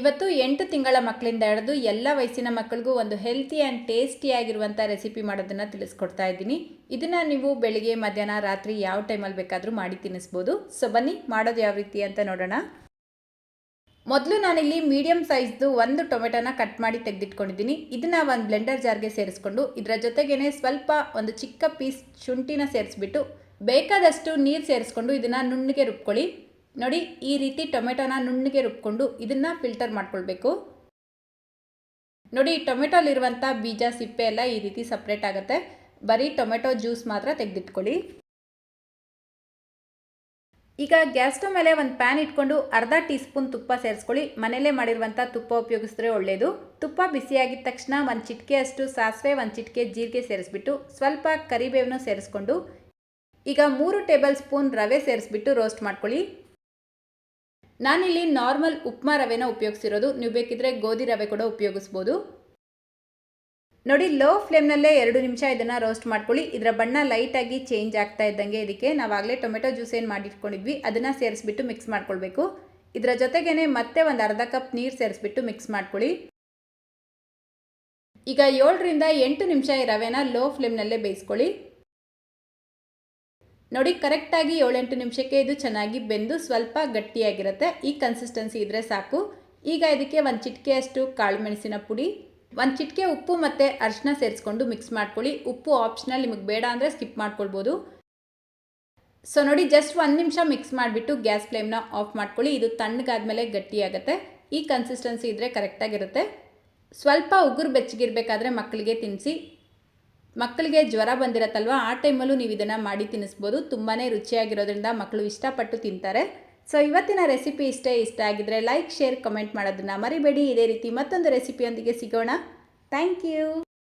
ಇವತ್ತು ಎಂಟು ತಿಂಗಳ ಮಕ್ಕಳಿಂದ ಹಿಡಿದು ಎಲ್ಲ ವಯಸ್ಸಿನ ಮಕ್ಕಳಿಗೂ ಒಂದು ಹೆಲ್ತಿ ಆ್ಯಂಡ್ ಟೇಸ್ಟಿಯಾಗಿರುವಂಥ ರೆಸಿಪಿ ಮಾಡೋದನ್ನು ತಿಳಿಸ್ಕೊಡ್ತಾ ಇದ್ದೀನಿ. ಇದನ್ನು ನೀವು ಬೆಳಿಗ್ಗೆ, ಮಧ್ಯಾಹ್ನ, ರಾತ್ರಿ ಯಾವ ಟೈಮಲ್ಲಿ ಬೇಕಾದರೂ ಮಾಡಿ ತಿನ್ನಿಸ್ಬೋದು. ಸೊ ಬನ್ನಿ, ಮಾಡೋದು ಯಾವ ರೀತಿ ಅಂತ ನೋಡೋಣ. ಮೊದಲು ನಾನಿಲ್ಲಿ ಮೀಡಿಯಮ್ ಸೈಜ್ದು ಒಂದು ಟೊಮೆಟೊನ ಕಟ್ ಮಾಡಿ ತೆಗೆದಿಟ್ಕೊಂಡಿದ್ದೀನಿ. ಇದನ್ನು ಒಂದು ಬ್ಲೆಂಡರ್ ಜಾರ್ಗೆ ಸೇರಿಸ್ಕೊಂಡು ಇದರ ಜೊತೆಗೇ ಸ್ವಲ್ಪ ಒಂದು ಚಿಕ್ಕ ಪೀಸ್ ಶುಂಠಿನ ಸೇರಿಸ್ಬಿಟ್ಟು ಬೇಕಾದಷ್ಟು ನೀರು ಸೇರಿಸ್ಕೊಂಡು ಇದನ್ನು ನುಣ್ಣಗೆ ರುಬ್ಕೊಳ್ಳಿ. ನೋಡಿ, ಈ ರೀತಿ ಟೊಮೆಟೊನ ನುಣ್ಣಗೆ ರುಬ್ಕೊಂಡು ಇದನ್ನು ಫಿಲ್ಟರ್ ಮಾಡ್ಕೊಳ್ಬೇಕು. ನೋಡಿ, ಟೊಮೆಟೊಲಿರುವಂಥ ಬೀಜ, ಸಿಪ್ಪೆ ಎಲ್ಲ ಈ ರೀತಿ ಸಪ್ರೇಟ್ ಆಗುತ್ತೆ. ಬರೀ ಟೊಮೆಟೊ ಜ್ಯೂಸ್ ಮಾತ್ರ ತೆಗೆದಿಟ್ಕೊಳ್ಳಿ. ಈಗ ಗ್ಯಾಸ್ ಸ್ಟವ್ ಮೇಲೆ ಒಂದು ಪ್ಯಾನ್ ಇಟ್ಕೊಂಡು ಅರ್ಧ ಟೀ ಸ್ಪೂನ್ ತುಪ್ಪ ಸೇರಿಸ್ಕೊಳ್ಳಿ. ಮನೆಯಲ್ಲೇ ಮಾಡಿರುವಂಥ ತುಪ್ಪ ಉಪಯೋಗಿಸಿದ್ರೆ ಒಳ್ಳೆಯದು ತುಪ್ಪ ಬಿಸಿಯಾಗಿದ್ದ ತಕ್ಷಣ ಒಂದು ಚಿಟಿಕೆಯಷ್ಟು ಸಾಸಿವೆ, ಒಂದು ಚಿಟಿಕೆ ಜೀರಿಗೆ ಸೇರಿಸ್ಬಿಟ್ಟು ಸ್ವಲ್ಪ ಕರಿಬೇವನ್ನು ಸೇರಿಸ್ಕೊಂಡು ಈಗ ಮೂರು ಟೇಬಲ್ ಸ್ಪೂನ್ ರವೆ ಸೇರಿಸ್ಬಿಟ್ಟು ರೋಸ್ಟ್ ಮಾಡ್ಕೊಳ್ಳಿ. ನಾನಿಲ್ಲಿ ನಾರ್ಮಲ್ ಉಪ್ಮಾ ರವೆನ ಉಪಯೋಗಿಸಿರೋದು. ನೀವು ಬೇಕಿದ್ರೆ ಗೋಧಿ ರವೆ ಕೂಡ ಉಪಯೋಗಿಸ್ಬೋದು. ನೋಡಿ, ಲೋ ಫ್ಲೇಮ್ನಲ್ಲೇ ಎರಡು ನಿಮಿಷ ಇದನ್ನು ರೋಸ್ಟ್ ಮಾಡ್ಕೊಳ್ಳಿ. ಇದರ ಬಣ್ಣ ಲೈಟಾಗಿ ಚೇಂಜ್ ಆಗ್ತಾ ಇದ್ದಂಗೆ ಇದಕ್ಕೆ ನಾವಾಗಲೇ ಟೊಮೆಟೊ ಜ್ಯೂಸ್ ಏನು ಮಾಡಿಟ್ಕೊಂಡಿದ್ವಿ, ಅದನ್ನು ಸೇರಿಸ್ಬಿಟ್ಟು ಮಿಕ್ಸ್ ಮಾಡ್ಕೊಳ್ಬೇಕು. ಇದರ ಜೊತೆಗೇ ಮತ್ತೆ ಒಂದು ಅರ್ಧ ಕಪ್ ನೀರು ಸೇರಿಸ್ಬಿಟ್ಟು ಮಿಕ್ಸ್ ಮಾಡ್ಕೊಳ್ಳಿ. ಈಗ ಏಳರಿಂದ ಎಂಟು ನಿಮಿಷ ಈ ರವೆನ ಲೋ ಫ್ಲೇಮ್ನಲ್ಲೇ ಬೇಯಿಸ್ಕೊಳ್ಳಿ. ನೋಡಿ ಕರೆಕ್ಟಾಗಿ ಏಳೆಂಟು ನಿಮಿಷಕ್ಕೆ ಇದು ಚೆನ್ನಾಗಿ ಬೆಂದು ಸ್ವಲ್ಪ ಗಟ್ಟಿಯಾಗಿರುತ್ತೆ. ಈ ಕನ್ಸಿಸ್ಟೆನ್ಸಿ ಇದ್ದರೆ ಸಾಕು. ಈಗ ಇದಕ್ಕೆ ಒಂದು ಚಿಟಿಕೆಯಷ್ಟು ಕಾಳು ಮೆಣಸಿನ ಪುಡಿ, ಒಂದು ಚಿಟಿಕೆ ಉಪ್ಪು ಮತ್ತು ಅರಿಶಿನ ಸೇರಿಸ್ಕೊಂಡು ಮಿಕ್ಸ್ ಮಾಡ್ಕೊಳ್ಳಿ. ಉಪ್ಪು ಆಪ್ಷನಲ್ ನಿಮಗೆ ಬೇಡ ಅಂದರೆ ಸ್ಕಿಪ್ ಮಾಡ್ಕೊಳ್ಬೋದು. ಸೊ ನೋಡಿ ಜಸ್ಟ್ ಒಂದು ನಿಮಿಷ ಮಿಕ್ಸ್ ಮಾಡಿಬಿಟ್ಟು ಗ್ಯಾಸ್ ಫ್ಲೇಮ್ನ ಆಫ್ ಮಾಡ್ಕೊಳ್ಳಿ. ಇದು ತಣ್ಣಗಾದ್ಮೇಲೆ ಗಟ್ಟಿಯಾಗುತ್ತೆ. ಈ ಕನ್ಸಿಸ್ಟೆನ್ಸಿ ಇದ್ದರೆ ಕರೆಕ್ಟಾಗಿರುತ್ತೆ ಸ್ವಲ್ಪ ಉಗುರು ಬೆಚ್ಚಗಿರಬೇಕಾದ್ರೆ ಮಕ್ಕಳಿಗೆ ತಿನ್ನಿಸಿ ಮಕ್ಕಳಿಗೆ ಜ್ವರ ಬಂದಿರತ್ತಲ್ವ, ಆ ಟೈಮಲ್ಲೂ ನೀವು ಇದನ್ನು ಮಾಡಿ ತಿನ್ನಿಸ್ಬೋದು. ತುಂಬಾ ರುಚಿಯಾಗಿರೋದ್ರಿಂದ ಮಕ್ಕಳು ಇಷ್ಟಪಟ್ಟು ತಿಂತಾರೆ. ಸೊ ಇವತ್ತಿನ ರೆಸಿಪಿ ಇಷ್ಟೇ ಇಷ್ಟ ಆಗಿದ್ರೆ ಲೈಕ್ ಶೇರ್ ಕಮೆಂಟ್ ಮಾಡೋದನ್ನು ಮರಿಬೇಡಿ. ಇದೇ ರೀತಿ ಮತ್ತೊಂದು ರೆಸಿಪಿಯೊಂದಿಗೆ ಸಿಗೋಣ. Thank you